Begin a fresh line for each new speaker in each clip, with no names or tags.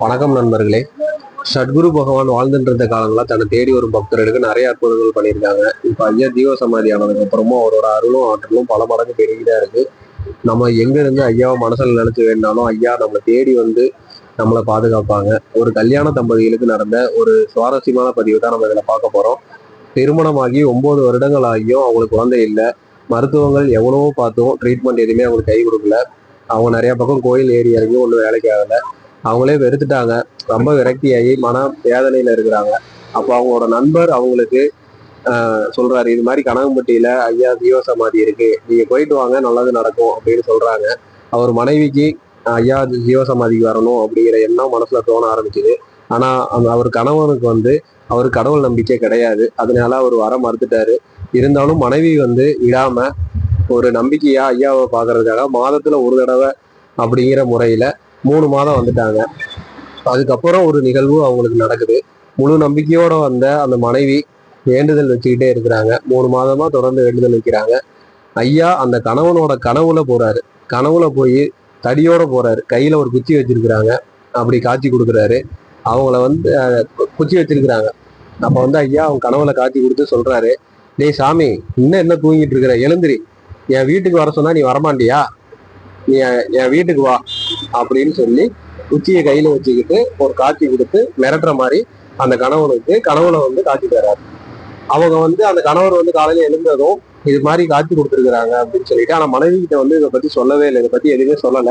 வணக்கம் நண்பர்களே. சத்குரு பகவான் வாழ்ந்துட்டு இருந்த காலங்களா தன்னை தேடி வரும் பக்தர்களுக்கு நிறைய அற்புதங்கள் பண்ணியிருக்காங்க. இப்ப ஐயா ஜீவ சமாதி ஆனதுக்கு அப்புறமும் அவரோட அருளும் ஆற்றலும் பல மடங்கு பெருகிதான் இருக்கு. நம்ம எங்க இருந்து ஐயாவை மனசுல நினைச்சு வேணாலும் ஐயா நம்மளை தேடி வந்து நம்மளை பாதுகாப்பாங்க. ஒரு கல்யாண தம்பதிகளுக்கு நடந்த ஒரு சுவாரஸ்யமான பதிவு தான் நம்ம இதில் பார்க்க போறோம். திருமணமாகி ஒன்பது வருடங்கள் ஆகியும் அவங்களுக்கு குழந்தை இல்லை. மருத்துவங்கள் எவ்வளவோ பார்த்தோம் ட்ரீட்மெண்ட் எதுவுமே அவங்களுக்கு கை கொடுக்கல. அவங்க நிறைய பக்கம் கோயில் ஏறி இறங்கி ஒன்றும் வேலைக்கு ஆகல. அவங்களே வெறுத்துட்டாங்க. ரொம்ப விரக்தியாகி மன வேதனையில இருக்கிறாங்க. அப்போ அவங்களோட நண்பர் அவங்களுக்கு சொல்றாரு இது மாதிரி கனகம்பட்டியில ஐயா ஜீவ சமாதி இருக்கு. நீங்க போயிட்டு வாங்க நல்லது நடக்கும் அப்படின்னு சொல்றாங்க. அவர் மனைவிக்கு ஐயா ஜீவ சமாதிக்கு வரணும் அப்படிங்கிற எண்ணம் மனசுல தோண ஆரம்பிக்குது ஆனா அந்த அவர் கணவனுக்கு வந்து அவர் கடவுள் நம்பிக்கை கிடையாது. அதனால அவர் வர மறுத்துட்டாரு. இருந்தாலும் மனைவி வந்து விடாம ஒரு நம்பிக்கையா ஐயாவை பாக்குறதுக்காக மாதத்துல ஒரு தடவை அப்படிங்கிற முறையில மூணு மாதம் வந்துட்டாங்க. அதுக்கப்புறம் ஒரு நிகழ்வு அவங்களுக்கு நடக்குது. முழு நம்பிக்கையோட வந்த அந்த மனைவி வேண்டுதல் வச்சுக்கிட்டே இருக்கிறாங்க. மூணு மாதமா தொடர்ந்து வேண்டுதல் வைக்கிறாங்க. ஐயா அந்த கணவனோட கனவுல போறாரு. கனவுல போய் தடியோட போறாரு. கையில ஒரு குச்சி வச்சிருக்கிறாங்க. அப்படி காட்சி கொடுக்குறாரு. அவங்கள வந்து குச்சி வச்சிருக்கிறாங்க. அப்ப வந்து ஐயா அவங்க கனவுல காட்சி கொடுத்து சொல்றாரு. டேய் சாமி இன்னும் என்ன தூங்கிட்டு இருக்கிற? எழுந்திரி. என் வீட்டுக்கு வர சொன்னா நீ வரமாட்டியா? நீ என் என் வீட்டுக்கு வா. அப்படின்னு சொல்லி குச்சியை கையில வச்சுக்கிட்டு ஒரு காட்சி கொடுத்து மிரட்டுற மாதிரி அந்த கணவனுக்கு கனவுல வந்து காட்சி தர்றாரு அவங்க வந்து அந்த கணவர் வந்து காலையில எழுந்ததும் இது மாதிரி காட்சி கொடுத்துருக்குறாங்க அப்படின்னு சொல்லிட்டு ஆனா மனைவி கிட்ட வந்து இதை பத்தி சொல்லவே இல்லை. இதை பத்தி எதுவுமே சொல்லல.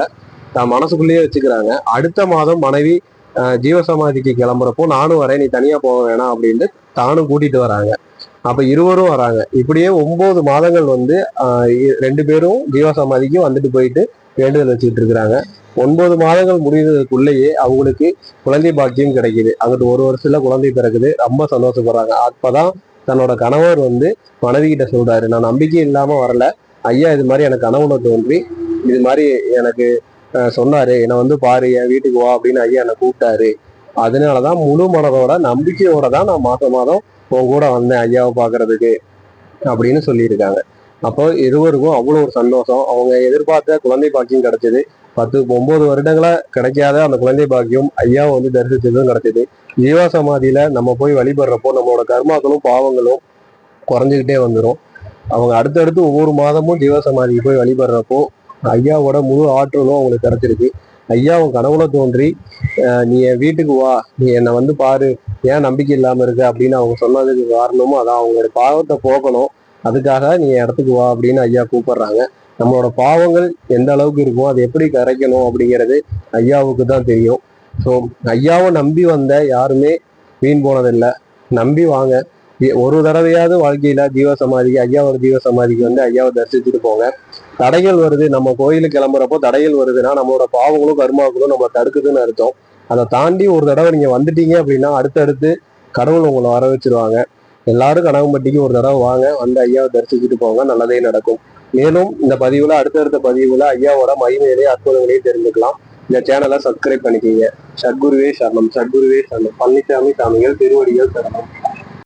தான் மனசுக்குள்ளேயே வச்சுக்கிறாங்க. அடுத்த மாதம் மனைவி ஆஹ், ஜீவசமாதிக்கு கிளம்புறப்போ நானும் வரேன் நீ தனியா போக வேணாம் அப்படின்ட்டு தானும் கூட்டிட்டு வராங்க. அப்ப இருவரும் வராங்க. இப்படியே ஒன்பது மாதங்கள் வந்து ஆஹ், ரெண்டு பேரும் ஜீவசமாதிக்கு வந்துட்டு போயிட்டு வேண்டுதல் வச்சுக்கிட்டு இருக்கிறாங்க. ஒன்பது மாதங்கள் முடிவதற்குள்ளேயே அவங்களுக்கு குழந்தை பாக்கியம் கிடைக்குது. அங்கிட்டு ஒரு வருஷத்துல குழந்தை பிறகுது ரொம்ப சந்தோஷப்படுறாங்க. அப்பதான் தன்னோட கணவர் வந்து மனைவி கிட்ட சொல்றாரு நான் நம்பிக்கை இல்லாம வரல. ஐயா இது மாதிரி எனக்கு கனவுல தோன்றி இது மாதிரி எனக்கு சொன்னாரு. என்னை வந்து பாரு என் வீட்டுக்கு வா அப்படின்னு ஐயா என்னை கூப்பிட்டாரு. அதனாலதான் முழு மனதோட நம்பிக்கையோட தான் நான் மாசம் மாதம் உன் கூட வந்தேன் ஐயாவை பாக்குறதுக்கு அப்படின்னு சொல்லியிருக்காங்க. அப்போ இருவருக்கும் அவ்வளோ ஒரு சந்தோஷம். அவங்க எதிர்பார்த்த குழந்தை பாக்கியம் கிடைச்சது. பத்து ஒன்பது வருடங்களா கிடைக்காத அந்த குழந்தை பாக்கியம் ஐயாவை வந்து தரிசிச்சதும் கிடைச்சது ஜீவா சமாதியில நம்ம போய் வழிபடுறப்போ நம்மளோட கர்மாக்களும் பாவங்களும் குறைஞ்சுக்கிட்டே வந்துடும் அவங்க அடுத்தடுத்து ஒவ்வொரு மாதமும் ஜீவா சமாதிக்கு போய் வழிபடுறப்போ ஐயாவோட முழு ஆற்றலும் அவங்களுக்கு கிடைச்சிருக்கு. ஐயா உன் கனவுல தோன்றி நீ என் வீட்டுக்கு வா. நீ என்னை வந்து பாரு. ஏன் நம்பிக்கை இல்லாம இருக்கு? அப்படின்னு அவங்க சொன்னதுக்கு காரணமும் அதான். அவங்களோட பாவத்தை போக்கணும். அதுக்காக நீ இடத்துக்கு வா அப்படின்னு ஐயா கூப்பிடுறாங்க. நம்மளோட பாவங்கள் எந்த அளவுக்கு இருக்கும் அது எப்படி கரைக்கணும் அப்படிங்கிறது ஐயாவுக்கு தான் தெரியும். ஸோ ஐயாவை நம்பி வந்த யாருமே வீண் போனதில்லை. நம்பி வாங்க. ஒரு தடவையாவது வாழ்க்கையில ஜீவ சமாதிக்கு ஐயாவோட ஜீவ சமாதிக்கு வந்து ஐயாவை தரிசிச்சுட்டு போங்க. தடைகள் வருது. நம்ம கோயிலுக்கு கிளம்புறப்போ தடைகள் வருதுன்னா நம்மளோட பாவங்களும் கர்மாக்களும் நம்ம தடுக்குதுன்னு அர்த்தம். அதை தாண்டி ஒரு தடவை நீங்க வந்துட்டீங்க அப்படின்னா அடுத்தடுத்து கடவுள் உங்களை வர வச்சிருவாங்க எல்லாரும் கனகம்பட்டிக்கு ஒரு தடவை வாங்க. வந்து ஐயாவை தரிசிச்சுட்டு போங்க. நல்லதே நடக்கும். மேலும் இந்த பதிவுல அடுத்தடுத்த பதிவுல ஐயாவோட மகிமையிலே அற்புதங்களையும் தெரிஞ்சுக்கலாம். இந்த சேனலை சப்ஸ்கிரைப் பண்ணிக்கிங்க. சத்குருவே சரணம் சத்குருவே சரணம். பழனிசாமி சாமிகள் திருவடிகள் சரணம்.